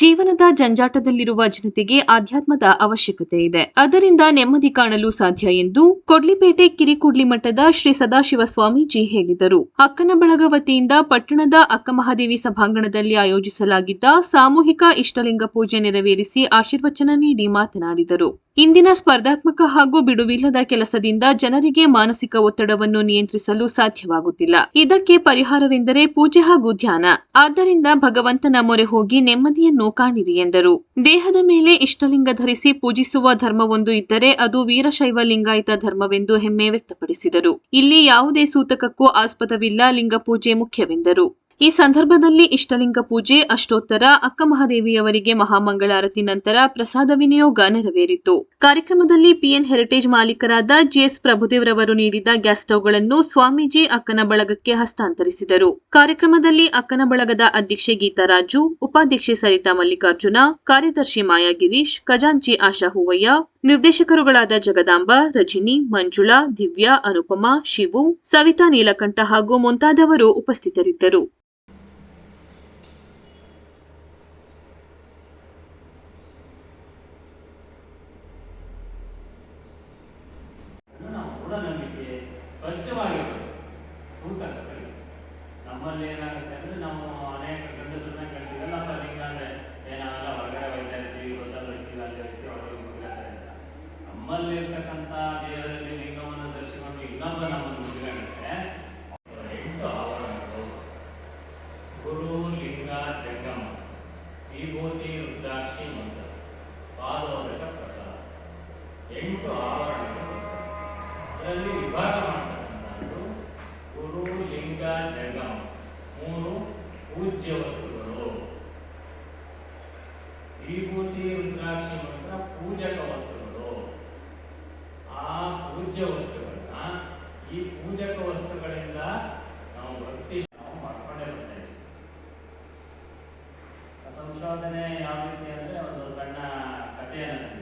ಜೀವನದ ಜಂಜಾಟದಲ್ಲಿರುವ ಜನತೆಗೆ ಆಧ್ಯಾತ್ಮದ ಅವಶ್ಯಕತೆ ಇದೆ. ಅದರಿಂದ ನೆಮ್ಮದಿ ಕಾಣಲು ಸಾಧ್ಯ ಎಂದು ಕೊಡ್ಲಿಪೇಟೆ ಕಿರಿಕುಡ್ಲಿ ಮಠದ ಶ್ರೀ ಸದಾಶಿವ ಸ್ವಾಮೀಜಿ ಹೇಳಿದರು. ಅಕ್ಕನ ಬಳಗ ವತಿಯಿಂದ ಪಟ್ಟಣದ ಅಕ್ಕಮಹಾದೇವಿ ಸಭಾಂಗಣದಲ್ಲಿ ಆಯೋಜಿಸಲಾಗಿದ್ದ ಸಾಮೂಹಿಕ ಇಷ್ಟಲಿಂಗ ಪೂಜೆ ನೆರವೇರಿಸಿ ಆಶೀರ್ವಚನ ನೀಡಿ ಮಾತನಾಡಿದರು. ಇಂದಿನ ಸ್ಪರ್ಧಾತ್ಮಕ ಹಾಗೂ ಬಿಡುವಿಲ್ಲದ ಕೆಲಸದಿಂದ ಜನರಿಗೆ ಮಾನಸಿಕ ಒತ್ತಡವನ್ನು ನಿಯಂತ್ರಿಸಲು ಸಾಧ್ಯವಾಗುತ್ತಿಲ್ಲ. ಇದಕ್ಕೆ ಪರಿಹಾರವೆಂದರೆ ಪೂಜೆ ಹಾಗೂ ಧ್ಯಾನ. ಆದ್ದರಿಂದ ಭಗವಂತನ ಮೊರೆ ಹೋಗಿ ನೆಮ್ಮದಿಯನ್ನು ಕಾಣಿರಿ ಎಂದರು. ದೇಹದ ಮೇಲೆ ಇಷ್ಟಲಿಂಗ ಧರಿಸಿ ಪೂಜಿಸುವ ಧರ್ಮವೊಂದು ಇದ್ದರೆ ಅದು ವೀರಶೈವ ಲಿಂಗಾಯತ ಧರ್ಮವೆಂದು ಹೆಮ್ಮೆ ವ್ಯಕ್ತಪಡಿಸಿದರು. ಇಲ್ಲಿ ಯಾವುದೇ ಸೂತಕಕ್ಕೂ ಆಸ್ಪದವಿಲ್ಲ ಲಿಂಗ ಪೂಜೆ ಮುಖ್ಯವೆಂದರು. ಈ ಸಂದರ್ಭದಲ್ಲಿ ಇಷ್ಟಲಿಂಗ ಪೂಜೆ, ಅಷ್ಟೋತ್ತರ, ಅಕ್ಕ ಮಹಾದೇವಿಯವರಿಗೆ ಮಹಾಮಂಗಳಾರತಿ ನಂತರ ಪ್ರಸಾದ ವಿನಿಯೋಗ ನೆರವೇರಿತು. ಕಾರ್ಯಕ್ರಮದಲ್ಲಿ ಪಿಎನ್ ಹೆರಿಟೇಜ್ ಮಾಲೀಕರಾದ ಜಿಎಸ್ ಪ್ರಭುದೇವ್ರವರು ನೀಡಿದ ಗ್ಯಾಸ್ ಸ್ಟೌವ್ಗಳನ್ನು ಸ್ವಾಮೀಜಿ ಅಕ್ಕನ ಬಳಗಕ್ಕೆ ಹಸ್ತಾಂತರಿಸಿದರು. ಕಾರ್ಯಕ್ರಮದಲ್ಲಿ ಅಕ್ಕನ ಬಳಗದ ಅಧ್ಯಕ್ಷೆ ಗೀತಾರಾಜು ಉಪಾಧ್ಯಕ್ಷೆ ಸರಿತಾ ಮಲ್ಲಿಕಾರ್ಜುನ, ಕಾರ್ಯದರ್ಶಿ ಮಾಯಾ ಗಿರೀಶ್, ಖಜಾಂಚಿ ಆಶಾ ಹೂವಯ್ಯ, ನಿರ್ದೇಶಕರುಗಳಾದ ಜಗದಾಂಬ, ರಜಿನಿ, ಮಂಜುಳಾ, ದಿವ್ಯಾ, ಅನುಪಮಾ, ಶಿವು, ಸವಿತಾ ನೀಲಕಂಠ ಹಾಗೂ ಮುಂತಾದವರು ಉಪಸ್ಥಿತರಿದ್ದರು. ನಮ್ಮಲ್ಲಿ ಏನಾಗುತ್ತೆ ಅಂದ್ರೆ ನಾವು ಅನೇಕ ಗಂಡಸರನ್ನ ಎಲ್ಲಪ್ಪ ಲಿಂಗ ಅಂದ್ರೆ ಏನಾಗಲ್ಲ ಹೊರಗಡೆ ಹೋಗ್ತಾ ಇರ್ತೀವಿ ಬಸ್ಸಲ್ಲಿ ಹೋಗ್ತೀವಿ ಅಲ್ಲಿ ಹೋಗ್ತೀವಿ ಅಂತ ನಮ್ಮಲ್ಲಿ ಇರ್ತಕ್ಕಂಥ ದೇಹದಲ್ಲಿ ಲಿಂಗವನ್ನು ದರ್ಶಿಸಿಕೊಂಡು ಇನ್ನೊಬ್ಬ ನಮ್ಮನ್ನು ಮುಗಿಲಾಗುತ್ತೆ ಎಂಟು ಆವರಣಗಳು. ಗುರು, ಲಿಂಗ, ಜಂಗಮ. ವಿಭೂತಿ ರುದ್ರಾಕ್ಷಿ ಮಂತ್ರ. ಪಾದೋದಕ ಪ್ರಸಾದ. ಎಂಟು ಆವರಣಗಳು. ಅದರಲ್ಲಿ ವಿಭಾಗ ಮಾಡ್ತಕ್ಕಂಥದ್ದು ಗುರು, ಲಿಂಗ, ಜಗಮ. ಮೂರು ಪೂಜ್ಯ ವಸ್ತುಗಳು. ವಿಭೂತಿ ರುದ್ರಾಕ್ಷಿ ಮಂತ್ರ ಪೂಜಕ ವಸ್ತುಗಳು. ಆ ಪೂಜ್ಯ ವಸ್ತುಗಳನ್ನ ಈ ಪೂಜಕ ವಸ್ತುಗಳಿಂದ ನಾವು ಭಕ್ತಿ ನಾವು ಮಾಡ್ಕೊಂಡೇ ಬರ್ತೇವೆ ಸಂಶೋಧನೆ ಯಾವ ರೀತಿ ಅಂದ್ರೆ ಒಂದು ಸಣ್ಣ ಕಥೆಯನ್ನು.